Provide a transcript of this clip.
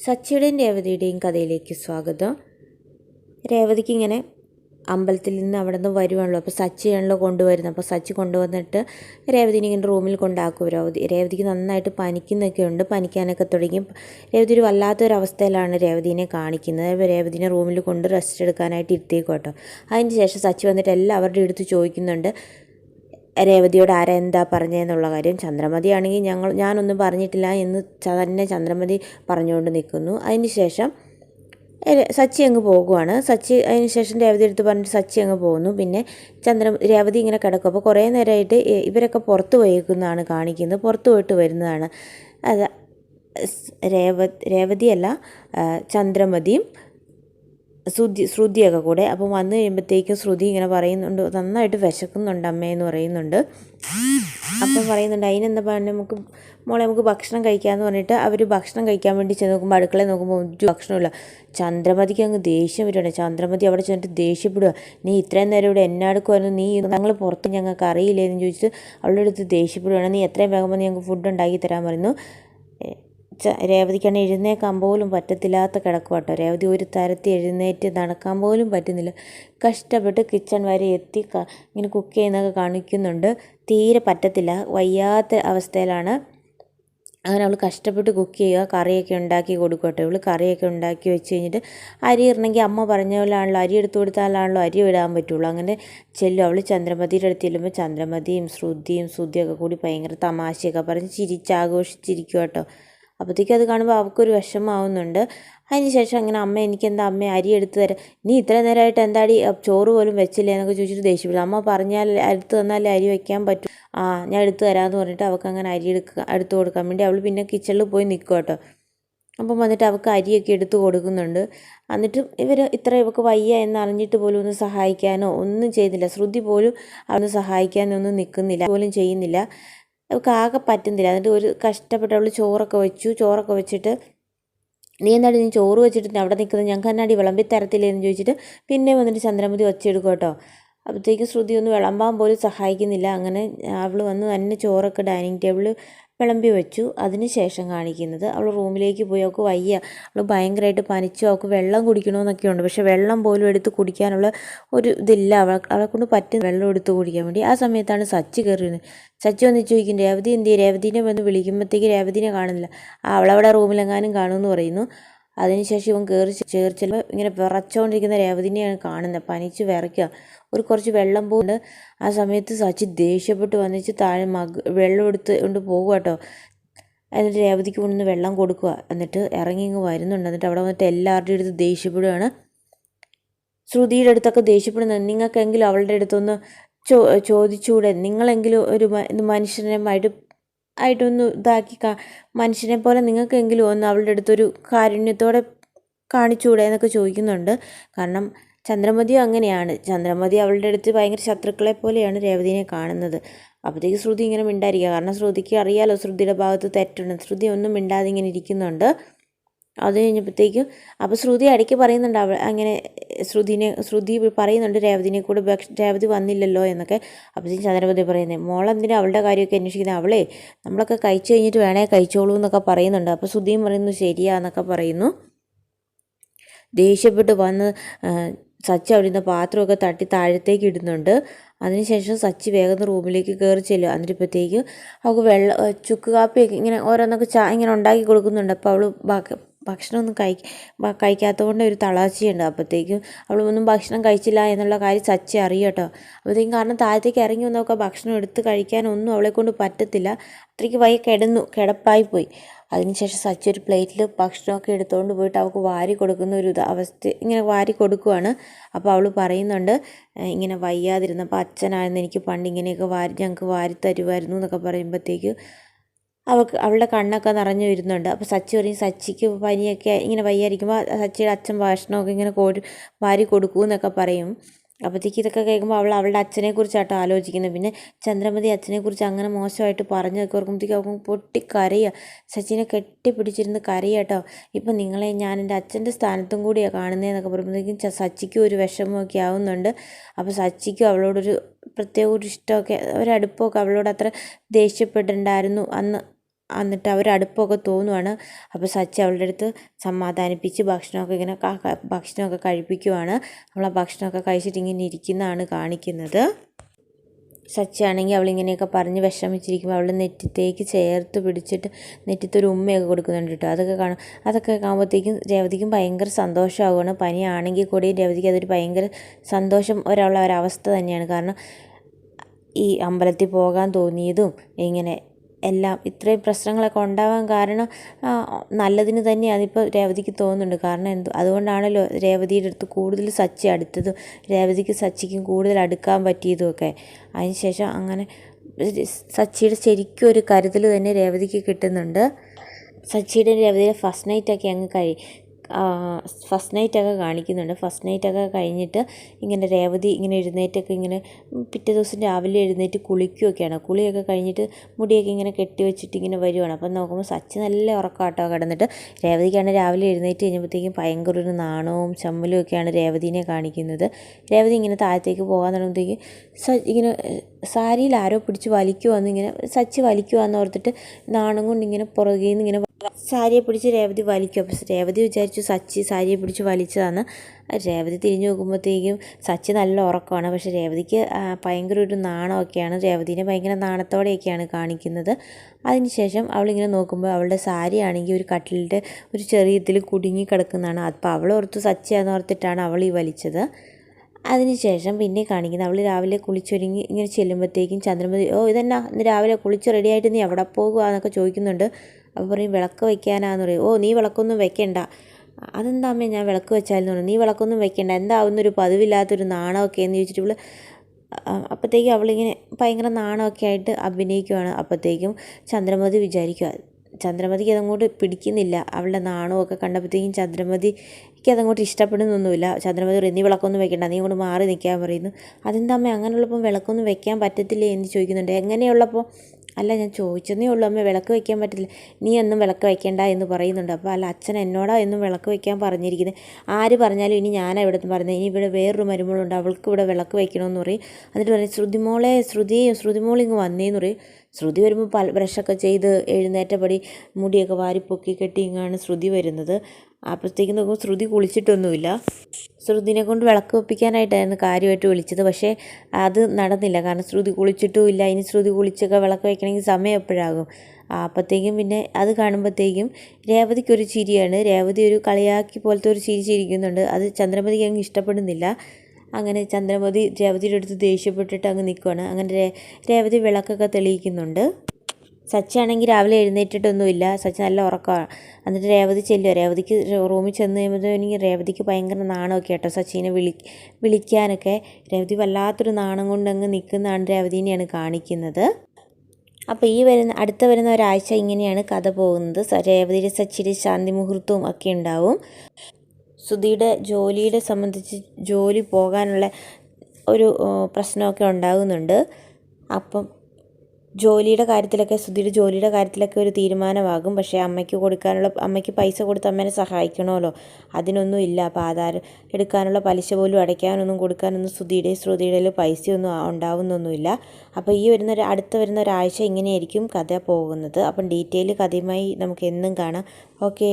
സച്ചിയുടെയും രേവതിയുടെയും കഥയിലേക്ക് സ്വാഗതം. രേവതിക്ക് ഇങ്ങനെ അമ്പലത്തിൽ നിന്ന് അവിടെ നിന്ന് വരുവാണല്ലോ. അപ്പോൾ സച്ചിയാണല്ലോ കൊണ്ടുവരുന്നത്. അപ്പോൾ സച്ചി കൊണ്ടുവന്നിട്ട് രേവതിനെ ഇങ്ങനെ റൂമിൽ കൊണ്ടാക്കും. രേവതി രേവതിക്ക് നന്നായിട്ട് പനിക്കുന്നൊക്കെ ഉണ്ട്. പനിക്കാനൊക്കെ തുടങ്ങി. രേവതി ഒരു വല്ലാത്തൊരവസ്ഥയിലാണ് രേവതിനെ കാണിക്കുന്നത്. രേവതിനെ റൂമിൽ കൊണ്ട് റെസ്റ്റ് എടുക്കാനായിട്ട് ഇരുത്തിയേക്കും അതിന് ശേഷം സച്ചി വന്നിട്ട് എല്ലാവരുടെ അടുത്ത് ചോദിക്കുന്നുണ്ട്. രേവതിയോട് ആരാ എന്താ പറഞ്ഞതെന്നുള്ള കാര്യം ചന്ദ്രമതി ആണെങ്കിൽ ഞങ്ങൾ ഞാനൊന്നും പറഞ്ഞിട്ടില്ല എന്ന് തന്നെ ചന്ദ്രമതി പറഞ്ഞുകൊണ്ട് നിൽക്കുന്നു. അതിന് ശേഷം സച്ചി അങ്ങ് പോകുവാണ്. സച്ചി അതിന് ശേഷം രേവതി എടുത്ത് പറഞ്ഞിട്ട് സച്ചി അങ്ങ് പോകുന്നു. പിന്നെ ചന്ദ്ര രേവതി ഇങ്ങനെ കിടക്കും. അപ്പോൾ കുറേ നേരമായിട്ട് ഇവരൊക്കെ പുറത്ത് പോയിരിക്കുന്നതാണ് കാണിക്കുന്നത്. പുറത്ത് പോയിട്ട് വരുന്നതാണ്. അത് രേവ രേവതിയല്ല ചന്ദ്രമതിയും ശ്രുതി ശ്രുതിയൊക്കെ കൂടെ. അപ്പം വന്നു കഴിയുമ്പോഴത്തേക്കും ശ്രുതി ഇങ്ങനെ പറയുന്നുണ്ട്. നന്നായിട്ട് വിശക്കുന്നുണ്ട് അമ്മയെന്ന് പറയുന്നുണ്ട്. അപ്പം പറയുന്നുണ്ട് അതിനെന്താ പറഞ്ഞാൽ നമുക്ക് മോളെ നമുക്ക് ഭക്ഷണം കഴിക്കാമെന്ന് പറഞ്ഞിട്ട് അവർ ഭക്ഷണം കഴിക്കാൻ വേണ്ടി ചെന്ന് നോക്കുമ്പോൾ അടുക്കളയിൽ നോക്കുമ്പോൾ ഒരു ഭക്ഷണമില്ല ചന്ദ്രമതിക്ക് അങ്ങ് ദേഷ്യം വരുവാണ്. ചന്ദ്രമതി അവിടെ ചെന്നിട്ട് ദേഷ്യപ്പെടുക നീ ഇത്രയും നേരം ഇവിടെ എന്നെ അടുക്കുമായിരുന്നു നീ ഞങ്ങൾ പുറത്ത് ഞങ്ങൾക്ക് അറിയില്ലേ എന്ന് ചോദിച്ചിട്ട് അവളുടെ അടുത്ത് ദേഷ്യപ്പെടുകയാണ് നീ എത്രയും വേഗം വന്ന് ഞങ്ങൾക്ക് ഫുഡ് ഉണ്ടാക്കി തരാൻ പറയുന്നു. ച- രേവതിക്കാണ് എഴുന്നേക്കാൻ പോലും പറ്റത്തില്ലാത്ത കിടക്കുവാട്ടോ. രേവതി ഒരു തരത്തിൽ എഴുന്നേറ്റ് നടക്കാൻ പോലും പറ്റുന്നില്ല. കഷ്ടപ്പെട്ട് കിച്ചൺ വരെ എത്തി ഇങ്ങനെ കുക്ക് ചെയ്യുന്നതൊക്കെ കാണിക്കുന്നുണ്ട്. തീരെ പറ്റത്തില്ല. വയ്യാത്ത അവസ്ഥയിലാണ്. അങ്ങനെ അവൾ കഷ്ടപ്പെട്ട് കുക്ക് ചെയ്യുക കറിയൊക്കെ ഉണ്ടാക്കി കൊടുക്കട്ടെ ഇവൾ കറിയൊക്കെ ഉണ്ടാക്കി വെച്ച് കഴിഞ്ഞിട്ട് അരി ഇടണമെങ്കിൽ അമ്മ പറഞ്ഞ പോലെയാണല്ലോ അരി എടുത്തു കൊടുത്താലാണല്ലോ അരി ഇടാൻ പറ്റുള്ളൂ. അങ്ങനെ ചെല്ലും. അവൾ ചന്ദ്രമതിയുടെ അടുത്ത് ചെല്ലുമ്പോൾ ചന്ദ്രമതിയും ശ്രുതിയും ശ്രുതിയൊക്കെ കൂടി ഭയങ്കര തമാശയൊക്കെ പറഞ്ഞ് ചിരിച്ചാഘോഷിച്ചിരിക്കും കേട്ടോ അപ്പോഴത്തേക്കും അത് കാണുമ്പോൾ അവൾക്കൊരു വിഷമാവുന്നുണ്ട് അതിന് ശേഷം അങ്ങനെ അമ്മ എനിക്കെന്താ അമ്മ അരി എടുത്ത് തരാം. നീ ഇത്ര നേരമായിട്ട് എന്താടി ചോറ് പോലും വെച്ചില്ലേ എന്നൊക്കെ ചോദിച്ചിട്ട് ദേഷ്യപ്പെടും. അമ്മ പറഞ്ഞാൽ അടുത്ത് തന്നാലേ അരി വെക്കാൻ പറ്റൂ. ആ ഞാൻ എടുത്ത് തരാമെന്ന് പറഞ്ഞിട്ട് അവൾക്ക് അങ്ങനെ അരി എടുക്കുക എടുത്ത് കൊടുക്കാൻ വേണ്ടി അവൾ പിന്നെ കിച്ചണിൽ പോയി നിൽക്കും കേട്ടോ. അപ്പം വന്നിട്ട് അവൾക്ക് അരിയൊക്കെ എടുത്ത് കൊടുക്കുന്നുണ്ട്. എന്നിട്ട് ഇവർ ഇത്ര ഇവൾക്ക് വയ്യ എന്ന് അറിഞ്ഞിട്ട് പോലും ഒന്ന് സഹായിക്കാനോ ഒന്നും ചെയ്യുന്നില്ല ശ്രുതി പോലും അവന് സഹായിക്കാനൊന്നും നിൽക്കുന്നില്ല പോലും ചെയ്യുന്നില്ല. അവൾക്ക് ആകെ പറ്റുന്നില്ല. എന്നിട്ട് ഒരു കഷ്ടപ്പെട്ട് അവൾ ചോറൊക്കെ വെച്ചു. ചോറൊക്കെ വെച്ചിട്ട് നീ എന്താണ് നീ ചോറ് വെച്ചിട്ട് അവിടെ നിൽക്കുന്നത്? ഞങ്ങൾക്ക് എന്നാടി വിളമ്പി തരത്തില്ലേ എന്ന് ചോദിച്ചിട്ട് പിന്നെ വന്നിട്ട് ചന്ദ്രമതി ഒച്ചയെടുക്കും കേട്ടോ. അപ്പോഴത്തേക്കും ശ്രുതി ഒന്ന് വിളമ്പാൻ പോലും സഹായിക്കുന്നില്ല. അങ്ങനെ അവൾ വന്ന് തന്നെ ചോറൊക്കെ ഡൈനിങ് ടേബിളിൽ വിളമ്പി വെച്ചു. അതിന് ശേഷം കാണിക്കുന്നത് അവൾ റൂമിലേക്ക് പോയി. അവൾക്ക് വയ്യ. അവൾ ഭയങ്കരമായിട്ട് പനിച്ചു. അവൾക്ക് വെള്ളം കുടിക്കണമെന്നൊക്കെ ഉണ്ട്. പക്ഷേ വെള്ളം പോലും എടുത്ത് കുടിക്കാനുള്ള ഒരു ഇതില്ല. അവൾ അവളെ കൊണ്ട് പറ്റും വെള്ളം എടുത്ത് കുടിക്കാൻ വേണ്ടി. ആ സമയത്താണ് സച്ചി കയറിയത് സച്ചി വന്ന് ചോദിക്കും രേവതി എന്ത് രേവതിനെ വന്ന് വിളിക്കുമ്പോഴത്തേക്ക് രേവതിനെ കാണുന്നില്ല. അവളവിടെ റൂമിലെങ്ങാനും കാണുമെന്ന് പറയുന്നു. അതിനുശേഷം ഇവൻ കയറി ചേർ ചെല്ലുമ്പോൾ ഇങ്ങനെ വിറച്ചുകൊണ്ടിരിക്കുന്ന രേവതിനെയാണ് കാണുന്നത് പനിച്ച് വിറയ്ക്കുക ഒരു കുറച്ച് വെള്ളം പോകുന്നുണ്ട് ആ സമയത്ത് സച്ചി ദേഷ്യപ്പെട്ട് വന്നിച്ച് താഴെ മഗ് വെള്ളം എടുത്ത് കൊണ്ട് പോകുക കേട്ടോ എന്നിട്ട് രേവതിക്ക് കൊണ്ടുവന്ന് വെള്ളം കൊടുക്കുക. എന്നിട്ട് ഇറങ്ങി ഇങ്ങ് വരുന്നുണ്ട്. എന്നിട്ട് അവിടെ വന്നിട്ട് എല്ലാവരുടെയും അടുത്ത് ദേഷ്യപ്പെടുകയാണ് ശ്രുതിയുടെ അടുത്തൊക്കെ ദേഷ്യപ്പെടുന്നത് നിങ്ങൾക്കെങ്കിലും അവളുടെ അടുത്തൊന്ന് ചോ ചോദിച്ചുകൂടെ നിങ്ങളെങ്കിലും ഒരു മനുഷ്യനുമായിട്ട് ആയിട്ടൊന്ന് ഇതാക്കി കാ മനുഷ്യനെ പോലെ നിങ്ങൾക്കെങ്കിലും ഒന്ന് അവളുടെ അടുത്തൊരു കാരുണ്യത്തോടെ കാണിച്ചുകൂടെ എന്നൊക്കെ ചോദിക്കുന്നുണ്ട്. കാരണം ചന്ദ്രമതിയും അങ്ങനെയാണ്. ചന്ദ്രമതി അവളുടെ അടുത്ത് ഭയങ്കര ശത്രുക്കളെ പോലെയാണ് രേവതിനെ കാണുന്നത്. അപ്പോഴത്തേക്ക് ശ്രുതി ഇങ്ങനെ മിണ്ടായിരിക്കുക കാരണം ശ്രുതിക്ക് അറിയാലോ ശ്രുതിയുടെ ഭാഗത്ത് തെറ്റുണ്ട്. ശ്രുതി ഒന്നും മിണ്ടാതെ ഇങ്ങനെ ഇരിക്കുന്നുണ്ട്. അത് കഴിഞ്ഞപ്പോഴത്തേക്കും അപ്പോൾ ശ്രുതി ഇടയ്ക്ക് പറയുന്നുണ്ട് അവൾ അങ്ങനെ ശ്രുതിനെ ശ്രുതി പറയുന്നുണ്ട് രേവതിനെ കൂടെ രേവതി വന്നില്ലല്ലോ എന്നൊക്കെ. അപ്പോഴത്തേക്കും ചന്ദ്രപതി പറയുന്നത് മോളെന്തിനാ അവളുടെ കാര്യമൊക്കെ അന്വേഷിക്കുന്നത് അവളെ നമ്മളൊക്കെ കഴിച്ചു കഴിഞ്ഞിട്ട് വേണേ കഴിച്ചോളൂ എന്നൊക്കെ പറയുന്നുണ്ട്. അപ്പോൾ ശ്രുതിയും പറയുന്നു ശരിയാന്നൊക്കെ പറയുന്നു. ദേഷ്യപ്പെട്ട് വന്ന് സച്ചി അവിടെ നിന്ന് പാത്രമൊക്കെ തട്ടി താഴത്തേക്ക് ഇടുന്നുണ്ട്. അതിനുശേഷം സച്ചി വേഗം റൂമിലേക്ക് കയറി ചെല്ലും എന്നിട്ടിപ്പോഴത്തേക്കും അവൾക്ക് വെള്ളം ചുക്ക് കാപ്പിയൊക്കെ ഇങ്ങനെ ഓരോന്നൊക്കെ ചാ ഇങ്ങനെ ഉണ്ടാക്കി കൊടുക്കുന്നുണ്ട്. അപ്പോൾ അവൾ ഭക്ഷണമൊന്നും കഴി കഴിക്കാത്തത് കഴിക്കാത്തതുകൊണ്ട് ഒരു തളർച്ചയുണ്ട്. അപ്പോഴത്തേക്കും അവൾ ഒന്നും ഭക്ഷണം കഴിച്ചില്ല എന്നുള്ള കാര്യം സച്ചി അറിയാം കേട്ടോ. അപ്പോഴത്തേക്കും കാരണം താഴത്തേക്ക് ഇറങ്ങി വന്നൊക്കെ ഭക്ഷണം എടുത്ത് കഴിക്കാനൊന്നും അവളെ കൊണ്ട് പറ്റത്തില്ല. അത്രയ്ക്ക് വൈകി കിടന്നു കിടപ്പായി പോയി. അതിനുശേഷം സച്ചി ഒരു പ്ലേറ്റിൽ ഭക്ഷണമൊക്കെ എടുത്തുകൊണ്ട് പോയിട്ട് അവൾക്ക് വാരി കൊടുക്കുന്ന ഒരു അവസ്ഥ ഇങ്ങനെ വാരി കൊടുക്കുവാണ്. അപ്പോൾ അവൾ പറയുന്നുണ്ട് "ഏഹ് ഇങ്ങനെ വയ്യാതിരുന്നപ്പോൾ അച്ഛനായിരുന്നു എനിക്ക് പണ്ട് ഇങ്ങനെയൊക്കെ വാരി ഞങ്ങൾക്ക് വാരി തരുമായിരുന്നു എന്നൊക്കെ പറയുമ്പോഴത്തേക്ക് അവൾക്ക് അവളുടെ കണ്ണൊക്കെ നിറഞ്ഞു വരുന്നുണ്ട്. അപ്പോൾ സച്ചി പറയും സച്ചിക്ക് പനിയൊക്കെ ഇങ്ങനെ വയ്യായിരിക്കുമ്പോൾ സച്ചിയുടെ അച്ഛൻ ഭക്ഷണമൊക്കെ ഇങ്ങനെ കോരി വാരി കൊടുക്കൂ എന്നൊക്കെ പറയും. അപ്പോഴത്തേക്ക് ഇതൊക്കെ കേൾക്കുമ്പോൾ അവൾ അവളുടെ അച്ഛനെക്കുറിച്ചാട്ടോ ആലോചിക്കുന്നത്. പിന്നെ ചന്ദ്രമതി അച്ഛനെക്കുറിച്ച് അങ്ങനെ മോശമായിട്ട് പറഞ്ഞതൊക്കെ ഓർക്കുമ്പോഴത്തേക്ക് അവൾക്ക് പൊട്ടി കരയുക സച്ചിനെ കെട്ടിപ്പിടിച്ചിരുന്ന് കരയാട്ടോ ഇപ്പം നിങ്ങളെ ഞാൻ എന്റെ അച്ഛന്റെ സ്ഥാനത്തും കൂടിയാണ് കാണുന്നതെന്നൊക്കെ പറയുമ്പോഴത്തേക്കും സച്ചിക്കും ഒരു വിഷമമൊക്കെ ആവുന്നുണ്ട്. അപ്പോൾ സച്ചിക്കും അവളോടൊരു പ്രത്യേക ഒരു ഇഷ്ടമൊക്കെ ഒരടുപ്പമൊക്കെ അവളോട് അത്ര ദേഷ്യപ്പെട്ടിട്ടുണ്ടായിരുന്നു അന്ന്. എന്നിട്ട് അവർ അടുപ്പൊക്കെ തോന്നുവാണ്. അപ്പോൾ സച്ചി അവളുടെ അടുത്ത് സമാധാനിപ്പിച്ച് ഭക്ഷണമൊക്കെ ഇങ്ങനെ ഭക്ഷണമൊക്കെ കഴിപ്പിക്കുവാണ്. അവൾ ആ ഭക്ഷണമൊക്കെ കഴിച്ചിട്ട് ഇങ്ങനെ ഇരിക്കുന്നതാണ് കാണിക്കുന്നത്. സച്ചിയാണെങ്കിൽ അവളിങ്ങനെയൊക്കെ പറഞ്ഞ് വിഷമിച്ചിരിക്കുമ്പോൾ അവൾ നെറ്റിത്തേക്ക് ചേർത്ത് പിടിച്ചിട്ട് നെറ്റിത്തൊരു ഉമ്മയൊക്കെ കൊടുക്കുന്നുണ്ട് കേട്ടോ. അതൊക്കെ കാണും അതൊക്കെ കാണുമ്പോഴത്തേക്കും രേവതിക്കും ഭയങ്കര സന്തോഷമാവുകയാണ് പനിയാണെങ്കിൽ കൂടി രേവതിക്ക് അതൊരു ഭയങ്കര സന്തോഷം ഒരാളുള്ള ഒരവസ്ഥ തന്നെയാണ്. കാരണം ഈ അമ്പലത്തിൽ പോകാൻ തോന്നിയതും ഇങ്ങനെ എല്ലാം ഇത്രയും പ്രശ്നങ്ങളൊക്കെ ഉണ്ടാവാൻ കാരണം നല്ലതിന് തന്നെയാണ് ഇപ്പോൾ രേവതിക്ക് തോന്നുന്നുണ്ട്. കാരണം എന്ത് അതുകൊണ്ടാണല്ലോ രേവതിയുടെ അടുത്ത് കൂടുതൽ സച്ചി അടുത്തതും രേവതിക്ക് സച്ചിക്കും കൂടുതൽ അടുക്കാൻ പറ്റിയതുമൊക്കെ അതിനുശേഷം അങ്ങനെ സച്ചിയുടെ ശരിക്കും ഒരു കരുതൽ തന്നെ രേവതിക്ക് കിട്ടുന്നുണ്ട്. സച്ചിയുടെ രേവതിയുടെ ഫസ്റ്റ് നൈറ്റൊക്കെ അങ്ങ് കഴി ഫസ്റ്റ് നൈറ്റൊക്കെ കാണിക്കുന്നുണ്ട്. ഫസ്റ്റ് നൈറ്റൊക്കെ കഴിഞ്ഞിട്ട് ഇങ്ങനെ രേവതി ഇങ്ങനെ എഴുന്നേറ്റൊക്കെ ഇങ്ങനെ പിറ്റേ ദിവസം രാവിലെ എഴുന്നേറ്റ് കുളിക്കുകയൊക്കെയാണ് കുളിയൊക്കെ കഴിഞ്ഞിട്ട് മുടിയൊക്കെ ഇങ്ങനെ കെട്ടി വെച്ചിട്ട് ഇങ്ങനെ വരുവാണ്. അപ്പം നോക്കുമ്പോൾ സച്ചി നല്ല ഉറക്കമാട്ടോ കിടന്നിട്ട്. രേവതിക്കാണ് രാവിലെ എഴുന്നേറ്റ് കഴിഞ്ഞപ്പോഴത്തേക്കും ഭയങ്കര ഒരു നാണവും ചമ്മലും ഒക്കെയാണ് രേവതിനെ കാണിക്കുന്നത്. രേവതി ഇങ്ങനെ താഴത്തേക്ക് പോകാൻ തുടങ്ങുമ്പോഴത്തേക്ക് സ ഇങ്ങനെ സാരിയിൽ ആരോ പിടിച്ച് വലിക്കുവാന്ന് ഇങ്ങനെ സച്ചി വലിക്കുവാന്ന് ഓർത്തിട്ട് നാണം കൊണ്ട് ഇങ്ങനെ പുറകെ ഇങ്ങനെ സാരിയെ പിടിച്ച് രേവതി വലിക്കും. അപ്പോൾ രേവതി വിചാരിച്ചു സച്ചി സാരിയെ പിടിച്ച് വലിച്ചതാണ്. രേവതി തിരിഞ്ഞു നോക്കുമ്പോഴത്തേക്കും സച്ചി നല്ല ഉറക്കമാണ്. പക്ഷേ രേവതിക്ക് ഭയങ്കര ഒരു നാണമൊക്കെയാണ്. രേവതിനെ ഭയങ്കര നാണത്തോടെയൊക്കെയാണ് കാണിക്കുന്നത്. അതിനുശേഷം അവളിങ്ങനെ നോക്കുമ്പോൾ അവളുടെ സാരി ആണെങ്കിൽ ഒരു കട്ടിലിന്റെ ഒരു ചെറിയ ഇതിൽ കുടുങ്ങി കിടക്കുന്നതാണ്. അപ്പോൾ അവൾ ഓർത്ത് സച്ചിയാന്ന് ഓർത്തിട്ടാണ് അവൾ ഈ വലിച്ചത്. അതിനുശേഷം പിന്നെ കാണിക്കുന്നത് അവൾ രാവിലെ കുളിച്ചൊരുങ്ങി ഇങ്ങനെ ചെല്ലുമ്പോഴത്തേക്കും ചന്ദ്രമതി ഓ ഇതെന്നാ? ഇന്ന് രാവിലെ കുളിച്ച് റെഡിയായിട്ട് നീ എവിടെ പോകുക എന്നൊക്കെ ചോദിക്കുന്നുണ്ട്. അപ്പോൾ പറയും വിളക്ക് വയ്ക്കാനാന്ന് പറയും. ഓ നീ വിളക്കൊന്നും വെക്കണ്ട അതെന്താ അമ്മേ ഞാൻ വിളക്ക് വെച്ചാലെന്ന് പറഞ്ഞു നീ വിളക്കൊന്നും വെക്കണ്ട എന്താവുന്നൊരു പതിവില്ലാത്തൊരു നാണമൊക്കെ? എന്ന് ചോദിച്ചിട്ട് ഇവൾ അപ്പോഴത്തേക്കും അവളിങ്ങനെ ഭയങ്കര നാണമൊക്കെ ആയിട്ട് അഭിനയിക്കുവാണ്. അപ്പോഴത്തേക്കും ചന്ദ്രമതി വിചാരിക്കുക ചന്ദ്രമതിക്ക് അതങ്ങോട്ട് പിടിക്കുന്നില്ല. അവളുടെ നാണമൊക്കെ കണ്ടപ്പോഴത്തേക്കും ചന്ദ്രമതിക്ക് അതങ്ങോട്ട് ഇഷ്ടപ്പെടുന്നൊന്നുമില്ല. ചന്ദ്രമതി പറയും നീ വിളക്കൊന്നും വെക്കണ്ട നീ ഇങ്ങോട്ട് മാറി നിൽക്കാൻ പറയുന്നു. അതെന്താ അമ്മ? അങ്ങനെയുള്ളപ്പം വിളക്കൊന്നും വെക്കാൻ പറ്റത്തില്ലേ? എന്ന് ചോദിക്കുന്നുണ്ട്. എങ്ങനെയുള്ളപ്പോൾ അല്ല ഞാൻ ചോദിച്ചതേ ഉള്ളൂ. അമ്മ വിളക്ക് വയ്ക്കാൻ പറ്റില്ല. നീ എന്നും വിളക്ക് വയ്ക്കേണ്ട എന്ന് പറയുന്നുണ്ട്. അപ്പോൾ അല്ല അച്ഛൻ എന്നോടാ എന്നും വിളക്ക് വയ്ക്കാൻ പറഞ്ഞിരിക്കുന്നത് ആര് പറഞ്ഞാലും ഇനി ഞാൻ ഇവിടെ പറഞ്ഞത് ഇനി ഇവിടെ വേറൊരു മരുമോളുണ്ട്. അവൾക്ക് ഇവിടെ വിളക്ക് വയ്ക്കണമെന്ന് പറയും. എന്നിട്ട് പറയും ശ്രുതിമോളെ ശ്രുതി ശ്രുതിമോൾ ഇങ്ങ് വന്നേന്ന് പറയും. ശ്രുതി വരുമ്പോൾ പല ബ്രഷൊക്കെ ചെയ്ത് എഴുന്നേറ്റപടി മുടിയൊക്കെ വാരി പൊക്കി കെട്ടി ഇങ്ങാണ് ശ്രുതി വരുന്നത്. അപ്പോഴത്തേക്കും നോക്കുമ്പോൾ ശ്രുതി കുളിച്ചിട്ടൊന്നുമില്ല. ശ്രുതിനെ കൊണ്ട് വിളക്ക് വെപ്പിക്കാനായിട്ടായിരുന്നു കാര്യമായിട്ട് വിളിച്ചത്. പക്ഷേ അത് നടന്നില്ല. കാരണം ശ്രുതി കുളിച്ചിട്ടും ഇല്ല. ഇനി ശ്രുതി കുളിച്ചൊക്കെ വിളക്ക് വയ്ക്കണമെങ്കിൽ സമയം എപ്പോഴാകും? അപ്പോഴത്തേക്കും പിന്നെ അത് കാണുമ്പോഴത്തേക്കും രേവതിക്കൊരു ചിരിയാണ്. രേവതി ഒരു കളിയാക്കി പോലത്തെ ഒരു ചിരി ചിരിക്കുന്നുണ്ട്. അത് ചന്ദ്രമതിക്ക് അങ്ങ് ഇഷ്ടപ്പെടുന്നില്ല. അങ്ങനെ ചന്ദ്രമതി രേവതിയുടെ അടുത്ത് ദേഷ്യപ്പെട്ടിട്ട് അങ്ങ് നിൽക്കുകയാണ് അങ്ങനെ രേവതി വിളക്കൊക്കെ തെളിയിക്കുന്നുണ്ട്. സച്ചയാണെങ്കിൽ രാവിലെ എഴുന്നേറ്റിട്ടൊന്നുമില്ല. സച്ച നല്ല ഉറക്കമാണ് എന്നിട്ട് രേവതി ചെല്ലുക രേവതിക്ക് റൂമിൽ ചെന്ന് കഴിയുമ്പോഴത്തേക്ക് രേവതിക്ക് ഭയങ്കര നാണമൊക്കെ കേട്ടോ സച്ചിനെ വിളി വിളിക്കാനൊക്കെ. രേവതി വല്ലാത്തൊരു നാണം കൊണ്ട് അങ്ങ് നിൽക്കുന്നതാണ് രേവതിനെയാണ് കാണിക്കുന്നത്. അപ്പോൾ ഈ വരുന്ന അടുത്ത വരുന്ന ഒരാഴ്ച ഇങ്ങനെയാണ് കഥ പോകുന്നത്. രേവതിയുടെ സച്ചിയുടെ ശാന്തി മുഹൂർത്തവും ഒക്കെ ഉണ്ടാവും. സുധിയുടെ ജോലിയുടെ സംബന്ധിച്ച് ജോലി പോകാനുള്ള ഒരു പ്രശ്നമൊക്കെ ഉണ്ടാകുന്നുണ്ട്. അപ്പം ജോലിയുടെ കാര്യത്തിലൊക്കെ സുധിയുടെ ജോലിയുടെ കാര്യത്തിലൊക്കെ ഒരു തീരുമാനമാകും. പക്ഷേ അമ്മയ്ക്ക് കൊടുക്കാനുള്ള അമ്മയ്ക്ക് പൈസ കൊടുത്ത് അമ്മേനെ സഹായിക്കണമല്ലോ? അതിനൊന്നും ഇല്ല. അപ്പോൾ ആധാരം എടുക്കാനുള്ള പലിശ പോലും അടയ്ക്കാനൊന്നും കൊടുക്കാനൊന്നും സുധിയുടെ ശ്രുതിയുടെ പൈസയൊന്നും ഉണ്ടാവുന്നൊന്നുമില്ല. അപ്പോൾ ഈ വരുന്ന അടുത്ത വരുന്ന ഒരാഴ്ച ഇങ്ങനെയായിരിക്കും കഥ പോകുന്നത്. അപ്പം ഡീറ്റെയിൽ കഥയുമായി നമുക്ക് എന്നും കാണാം. ഓക്കേ.